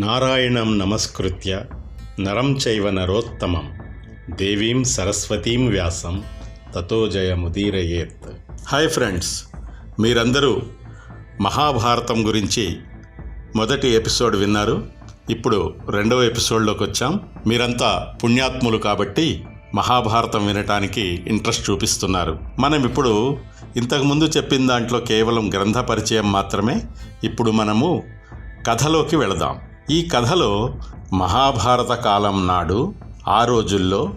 నారాయణం నమస్కృత్య నరం చైవ నరోత్తమం. దేవీం సరస్వతీం వ్యాసం. తతో జయముదీరయేత్. హాయ్ ఫ్రెండ్స్ మీరందరూ మహాభారతం గురించి మొదటి ఎపిసోడ్ విన్నారు. ఇప్పుడు రెండవ ఎపిసోడ్లోకి వచ్చాం. మీరంతా పుణ్యాత్ములు కాబట్టి మహాభారతం వినటానికి ఇంట్రెస్ట్ చూపిస్తున్నారు. మనం ఇప్పుడు ఇంతకుముందు చెప్పిన దాంట్లో కేవలం గ్రంథ పరిచయం మాత్రమే. ఇప్పుడు మనము కథలోకి వెళదాం. ఈ కథలో మహాభారత కాలం నాడు ఆ రోజుల్లో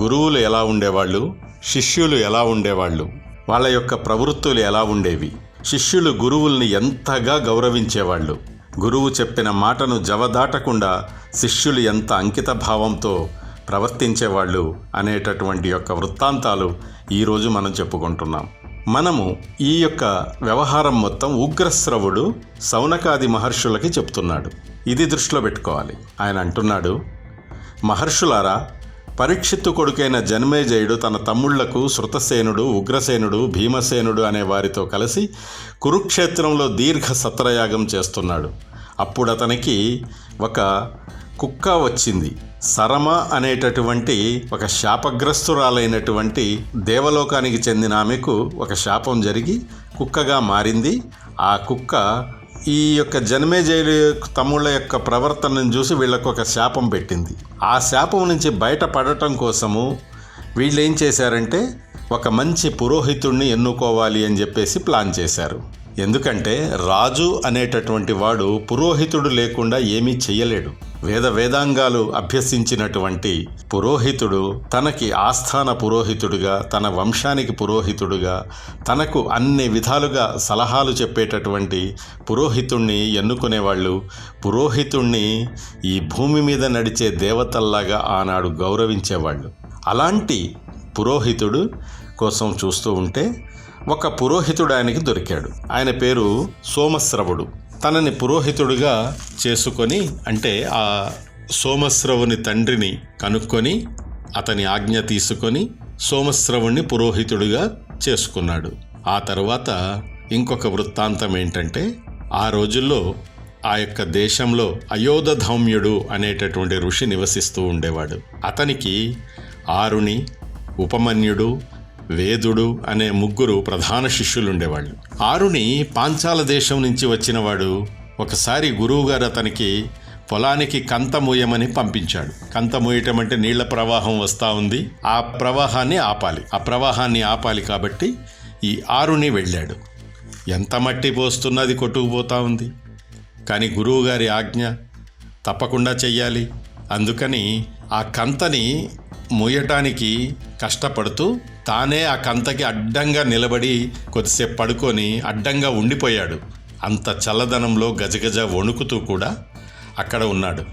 గురువులు ఎలా ఉండేవాళ్ళు శిష్యులు ఎలా ఉండేవాళ్ళు వాళ్ళ యొక్క ప్రవృత్తులు ఎలా ఉండేవి శిష్యులు గురువుల్ని ఎంతగా గౌరవించేవాళ్ళు. గురువు చెప్పిన మాటను జవదాటకుండా శిష్యులు ఎంత అంకిత భావంతో ప్రవర్తించేవాళ్ళు అనేటటువంటి యొక్క వృత్తాంతాలు ఈరోజు మనం చెప్పుకుంటున్నాం. మనము ఈ యొక్క వ్యవహారం మొత్తం ఉగ్రశ్రవుడు సౌనకాది మహర్షులకి చెప్తున్నాడు. ఇది దృష్టిలో పెట్టుకోవాలి. ఆయన అంటున్నాడు మహర్షులారా పరీక్షిత్తు కొడుకైన జన్మేజయుడు తన తమ్ముళ్ళకు శృతసేనుడు ఉగ్రసేనుడు భీమసేనుడు అనే వారితో కలిసి కురుక్షేత్రంలో దీర్ఘ సత్రయాగం చేస్తున్నాడు. అప్పుడు అతనికి ఒక కుక్క వచ్చింది. సరమ అనేటటువంటి ఒక శాపగ్రస్తురాలైనటువంటి దేవలోకానికి చెందిన ఆమెకు ఒక శాపం జరిగి కుక్కగా మారింది. ఆ కుక్క ఈ యొక్క జన్మేజయుల తమ్ముళ్ళ యొక్క ప్రవర్తనను చూసి వీళ్ళకు ఒక శాపం పెట్టింది. ఆ శాపం నుంచి బయటపడటం కోసము వీళ్ళు ఏం చేశారంటే ఒక మంచి పురోహితుణ్ణి ఎన్నుకోవాలి అని చెప్పేసి ప్లాన్ చేశారు. ఎందుకంటే రాజు అనేటటువంటి వాడు పురోహితుడు లేకుండా ఏమీ చెయ్యలేడు. వేద వేదాంగాలు అభ్యసించినటువంటి పురోహితుడు తనకి ఆస్థాన పురోహితుడుగా తన వంశానికి పురోహితుడుగా తనకు అన్ని విధాలుగా సలహాలు చెప్పేటటువంటి పురోహితుణ్ణి ఎన్నుకునేవాళ్ళు. పురోహితుణ్ణి ఈ భూమి మీద నడిచే దేవతల్లాగా ఆనాడు గౌరవించేవాళ్ళు. అలాంటి పురోహితుడు కోసం చూస్తూ ఉంటే ఒక పురోహితుడు ఆయనకి దొరికాడు. ఆయన పేరు సోమశ్రవుడు. తనని పురోహితుడిగా చేసుకొని అంటే ఆ సోమశ్రవుని తండ్రిని కనుక్కొని అతని ఆజ్ఞ తీసుకొని సోమశ్రవుణ్ణి పురోహితుడిగా చేసుకున్నాడు. ఆ తర్వాత ఇంకొక వృత్తాంతం ఏంటంటే ఆ రోజుల్లో ఆ యొక్క దేశంలో అయోధధౌమ్యుడు అనేటటువంటి ఋషి నివసిస్తూ ఉండేవాడు. అతనికి ఆరుని ఉపమన్యుడు వేదుడు అనే ముగ్గురు ప్రధాన శిష్యులు ఉండేవాళ్ళు ఆరుని పాంచాల దేశం నుంచి వచ్చినవాడు ఒకసారి గురువుగారు అతనికి పొలానికి కంత మూయమని పంపించాడు. కంత మూయటం అంటే నీళ్ళ ప్రవాహం వస్తూ ఉంది. ఆ ప్రవాహాన్ని ఆపాలి. ఆ ప్రవాహాన్ని ఆపాలి కాబట్టి ఈ ఆరుని వెళ్ళాడు. ఎంత మట్టి పోస్తున్నది కొట్టుకుపోతూ ఉంది. కానీ గురువుగారి ఆజ్ఞ తప్పకుండా చెయ్యాలి. అందుకని ఆ కంతని మూయటానికి కష్టపడుతూ తానే ఆ కంతకి అడ్డంగా నిలబడి కొద్దిసేపు పడుకొని అడ్డంగా ఉండిపోయాడు. అంత చల్లదనంలో గజగజ వణుకుతూ కూడా అక్కడ ఉన్నాడు.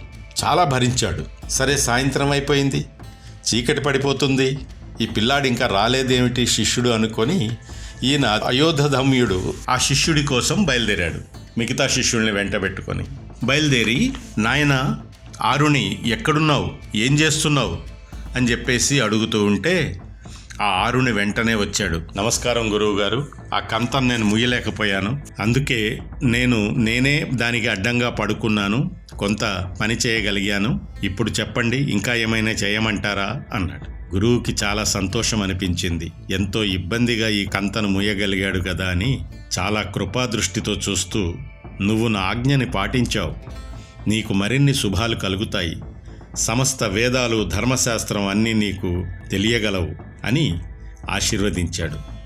చాలా భరించాడు. సరే సాయంత్రం అయిపోయింది. చీకటి పడిపోతుంది. ఈ పిల్లాడు ఇంకా రాలేదేమిటి శిష్యుడు అనుకొని ఈయన అయోధధమ్యుడు ఆ శిష్యుడి కోసం బయలుదేరాడు. మిగతా శిష్యుల్ని వెంట పెట్టుకొని. బయలుదేరి నాయన ఆరుని ఎక్కడున్నావు? ఏం చేస్తున్నావు? అని చెప్పేసి అడుగుతూ ఉంటే ఆ ఆరుని వెంటనే వచ్చాడు. నమస్కారం గురువు గారు ఆ కంతం నేను ముయ్యలేకపోయాను. అందుకే నేను నేనే దానికి అడ్డంగా పడుకున్నాను. కొంత పని చేయగలిగాను. ఇప్పుడు చెప్పండి ఇంకా ఏమైనా చేయమంటారా? అన్నాడు. గురువుకి చాలా సంతోషం అనిపించింది. ఎంతో ఇబ్బందిగా ఈ కంతను ముయ్యగలిగాడు కదా అని చాలా కృపాదృష్టితో చూస్తూ నువ్వు నా ఆజ్ఞని పాటించావు. నీకు మరిన్ని శుభాలు కలుగుతాయి. సమస్త వేదాలు ధర్మశాస్త్రం అన్నీ నీకు తెలియగలవు అని ఆశీర్వదించాడు.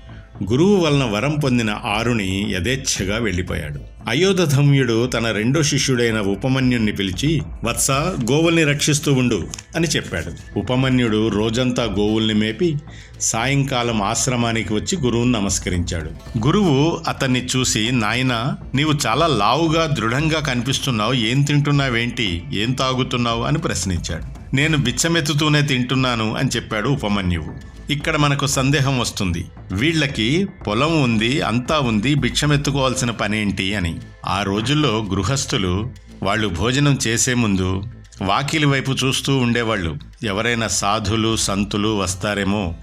గురువు వలన వరం పొందిన ఆరుని యథేచ్ఛగా వెళ్ళిపోయాడు. అయోధధమ్యుడు తన రెండో శిష్యుడైన ఉపమన్యుణ్ణి పిలిచి వత్స గోవుల్ని రక్షిస్తూ ఉండు అని చెప్పాడు. ఉపమన్యుడు రోజంతా గోవుల్ని మేపి సాయంకాలం ఆశ్రమానికి వచ్చి గురువుని నమస్కరించాడు. గురువు అతన్ని చూసి నాయనా నీవు చాలా లావుగా దృఢంగా కనిపిస్తున్నావు. ఏం తింటున్నావేంటి? ఏం తాగుతున్నావు? అని ప్రశ్నించాడు. నేను బిచ్చమెత్తుతూనే తింటున్నాను అని చెప్పాడు ఉపమన్యువు. ఇక్కడ మనకు సందేహం వస్తుంది. వీళ్ళకి పొలం ఉంది అంతా ఉంది భిక్షమెత్తుకోవాల్సిన పనేంటి అని. ఆ రోజుల్లో గృహస్థులు వాళ్ళు భోజనం చేసే ముందు వాకిలి వైపు చూస్తూ ఉండేవాళ్ళు. ఎవరైనా సాధులు సంతులు వస్తారేమో.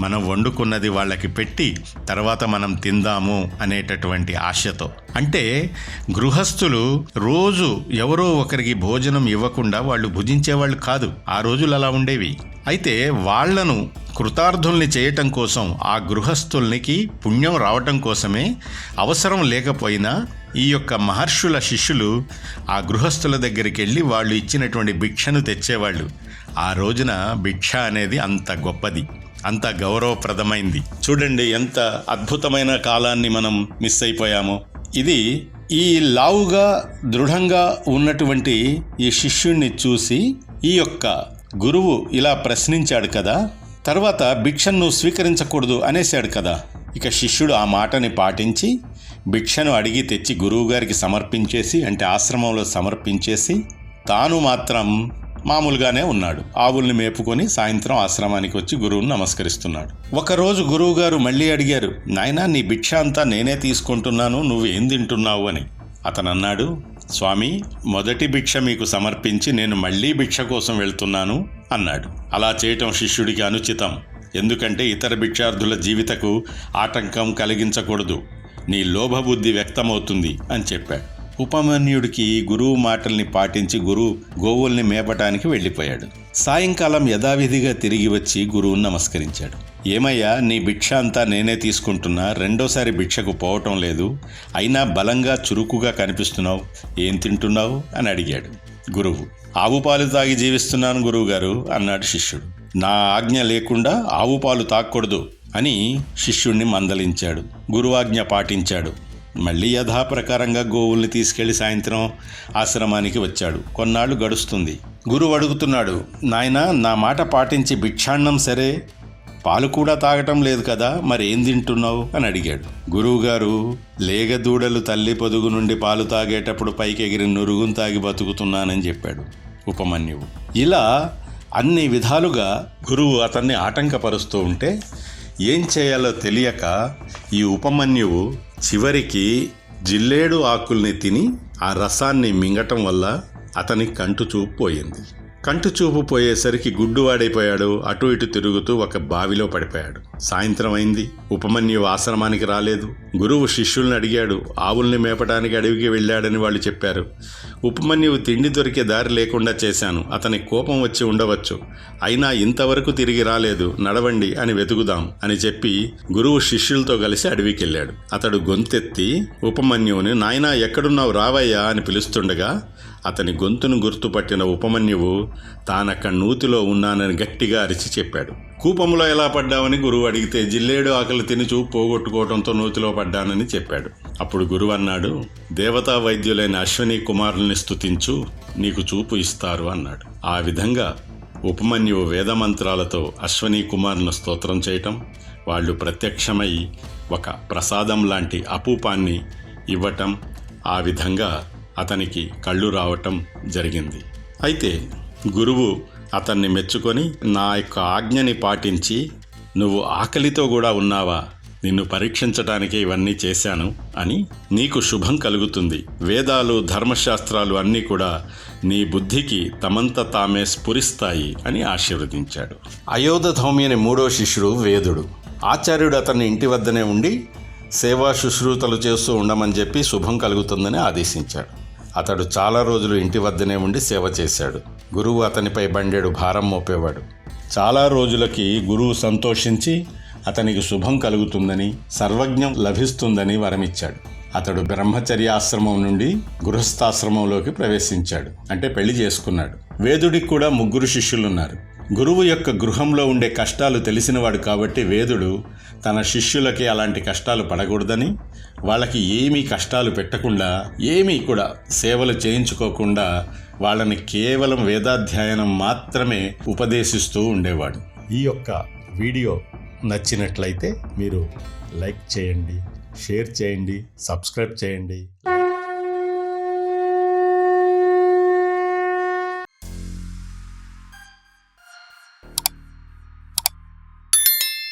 మనం వండుకున్నది వాళ్ళకి పెట్టి తర్వాత మనం తిందాము అనేటటువంటి ఆశతో. అంటే గృహస్థులు రోజు ఎవరో ఒకరికి భోజనం ఇవ్వకుండా వాళ్ళు భుజించేవాళ్ళు కాదు. ఆ రోజులు అలా ఉండేవి. అయితే వాళ్ళను కృతార్థుల్ని చేయటం కోసం ఆ గృహస్థుల్నికి పుణ్యం రావటం కోసమే అవసరం లేకపోయినా ఈ యొక్క మహర్షుల శిష్యులు ఆ గృహస్థుల దగ్గరికి వెళ్ళి వాళ్ళు ఇచ్చినటువంటి భిక్షను తెచ్చేవాళ్ళు. ఆ రోజున భిక్ష అనేది అంత గొప్పది అంత గౌరవప్రదమైంది. చూడండి ఎంత అద్భుతమైన కాలాన్ని మనం మిస్ అయిపోయామో. ఇది ఈ లావుగా దృఢంగా ఉన్నటువంటి ఈ శిష్యుణ్ణి చూసి ఈ యొక్క గురువు ఇలా ప్రశ్నించాడు కదా తర్వాత భిక్షను స్వీకరించకూడదు అనేశాడు కదా. ఇక శిష్యుడు ఆ మాటని పాటించి భిక్షను అడిగి తెచ్చి గురువుగారికి సమర్పించేసి అంటే ఆశ్రమంలో సమర్పించేసి తాను మాత్రం మామూలుగానే ఉన్నాడు. ఆవుల్ని మేపుకొని సాయంత్రం ఆశ్రమానికి వచ్చి గురువుని నమస్కరిస్తున్నాడు. ఒకరోజు గురువుగారు మళ్ళీ అడిగారు నాయనా నీ భిక్ష అంతా నేనే తీసుకుంటున్నాను నువ్వు ఏం తింటున్నావు? అని. అతను అన్నాడు స్వామి మొదటి భిక్ష మీకు సమర్పించి నేను మళ్ళీ భిక్ష కోసం వెళ్తున్నాను. అన్నాడు. అలా చేయటం శిష్యుడికి అనుచితం. ఎందుకంటే ఇతర భిక్షార్థుల జీవితకు ఆటంకం కలిగించకూడదు. నీ లోభబుద్ధి వ్యక్తమవుతుంది అని చెప్పాడు. ఉపమన్యుడికి గురువు మాటల్ని పాటించి గురువు గోవుల్ని మేపటానికి వెళ్ళిపోయాడు. సాయంకాలం యథావిధిగా తిరిగి వచ్చి గురువుని నమస్కరించాడు. ఏమయ్యా నీ భిక్ష అంతా నేనే తీసుకుంటున్నా. రెండోసారి భిక్షకు పోవటం లేదు. అయినా బలంగా చురుకుగా కనిపిస్తున్నావు. ఏం తింటున్నావు? అని అడిగాడు గురువు. ఆవు పాలు తాగి జీవిస్తున్నాను గురువుగారు అన్నాడు శిష్యుడు. నా ఆజ్ఞ లేకుండా ఆవు పాలు తాగకూడదు అని శిష్యుణ్ణి మందలించాడు. గురువాజ్ఞ పాటించాడు. మళ్ళీ యథాప్రకారంగా గోవుల్ని తీసుకెళ్ళి సాయంత్రం ఆశ్రమానికి వచ్చాడు. కొన్నాళ్ళు గడుస్తుంది. గురువు అడుగుతున్నాడు నాయన నా మాట పాటించి భిక్షాన్నం సరే. పాలు కూడా తాగటం లేదు కదా మరి ఏం తింటున్నావు? అని అడిగాడు. గురువుగారు లేగదూడలు తల్లి పొదుగు నుండి పాలు తాగేటప్పుడు పైకి ఎగిరి నురుగును తాగి బతుకుతున్నానని చెప్పాడు. ఉపమన్యువు. ఇలా అన్ని విధాలుగా గురువు అతన్ని ఆటంకపరుస్తూ ఉంటే ఏం చేయాలో తెలియక ఈ ఉపమన్యువు చివరికి జిల్లేడు ఆకుల్ని తిని ఆ రసాన్ని మింగటం వల్ల అతని కంటు చూపు పోయింది. కంటు చూపు పోయేసరికి గుడ్డువాడైపోయాడు. అటు ఇటు తిరుగుతూ ఒక బావిలో పడిపోయాడు. సాయంత్రం అయింది. ఉపమన్యు ఆశ్రమానికి రాలేదు. గురువు శిష్యుల్ని అడిగాడు. ఆవుల్ని మేపడానికి అడవికి వెళ్ళాడని వాళ్ళు చెప్పారు. ఉపమన్యువు తిండి దొరికే దారి లేకుండా చేశాను. అతని కోపం వచ్చి ఉండవచ్చు. అయినా ఇంతవరకు తిరిగి రాలేదు. నడవండి అని వెతుకుదాం అని చెప్పి గురువు శిష్యులతో కలిసి అడవికి వెళ్ళాడు అతడు గొంతెత్తి ఉపమన్యువుని నాయనా ఎక్కడున్నావు? రావయ్యా అని పిలుస్తుండగా అతని గొంతును గుర్తుపట్టిన ఉపమన్యువు తానక్కడ నూతిలో ఉన్నానని గట్టిగా అరిచి చెప్పాడు. కూపంలో ఎలా పడ్డావని గురువు అడిగితే జిల్లేడు ఆకలి తిని చూపు పోగొట్టుకోవడంతో నూతిలో పడ్డానని చెప్పాడు. అప్పుడు గురువు అన్నాడు దేవతా వైద్యులైన అశ్విని కుమారుల్ని స్తుతించు నీకు చూపు ఇస్తారు అన్నాడు. ఆ విధంగా ఉపమన్యువు వేదమంత్రాలతో అశ్వనీ కుమారును స్తోత్రం చేయటం వాళ్ళు ప్రత్యక్షమై ఒక ప్రసాదం లాంటి అపూపాన్ని ఇవ్వటం ఆ విధంగా అతనికి కళ్ళు రావటం జరిగింది. అయితే గురువు అతన్ని మెచ్చుకొని నా యొక్క ఆజ్ఞని పాటించి నువ్వు ఆకలితో కూడా ఉన్నావా? నిన్ను పరీక్షించటానికే ఇవన్నీ చేశాను అని నీకు శుభం కలుగుతుంది. వేదాలు ధర్మశాస్త్రాలు అన్నీ కూడా నీ బుద్ధికి తమంత తామే స్ఫురిస్తాయి అని ఆశీర్వదించాడు. అయోధౌమ్యని మూడో శిష్యుడు వేదుడు. ఆచార్యుడు అతన్ని ఇంటి వద్దనే ఉండి సేవా శుశ్రూతలు చేస్తూ ఉండమని చెప్పి శుభం కలుగుతుందని ఆదేశించాడు. అతడు చాలా రోజులు ఇంటి వద్దనే ఉండి సేవ చేశాడు. గురువు అతనిపై బండేడు భారం మోపేవాడు. చాలా రోజులకి గురువు సంతోషించి అతనికి శుభం కలుగుతుందని సర్వజ్ఞం లభిస్తుందని వరమిచ్చాడు. అతడు బ్రహ్మచర్యాశ్రమం నుండి గృహస్థాశ్రమంలోకి ప్రవేశించాడు. అంటే పెళ్ళి చేసుకున్నాడు. వేదుడికి కూడా ముగ్గురు శిష్యులున్నారు. గురువు యొక్క గృహంలో ఉండే కష్టాలు తెలిసినవాడు కాబట్టి వేదుడు తన శిష్యులకి అలాంటి కష్టాలు పడకూడదని వాళ్ళకి ఏమీ కష్టాలు పెట్టకుండా ఏమీ కూడా సేవలు చేయించుకోకుండా వాళ్ళని కేవలం వేదాధ్యయనం మాత్రమే ఉపదేశిస్తూ ఉండేవాడు. ఈ యొక్క వీడియో నచ్చినట్లయితే మీరు లైక్ చేయండి షేర్ చేయండి సబ్స్క్రైబ్ చేయండి.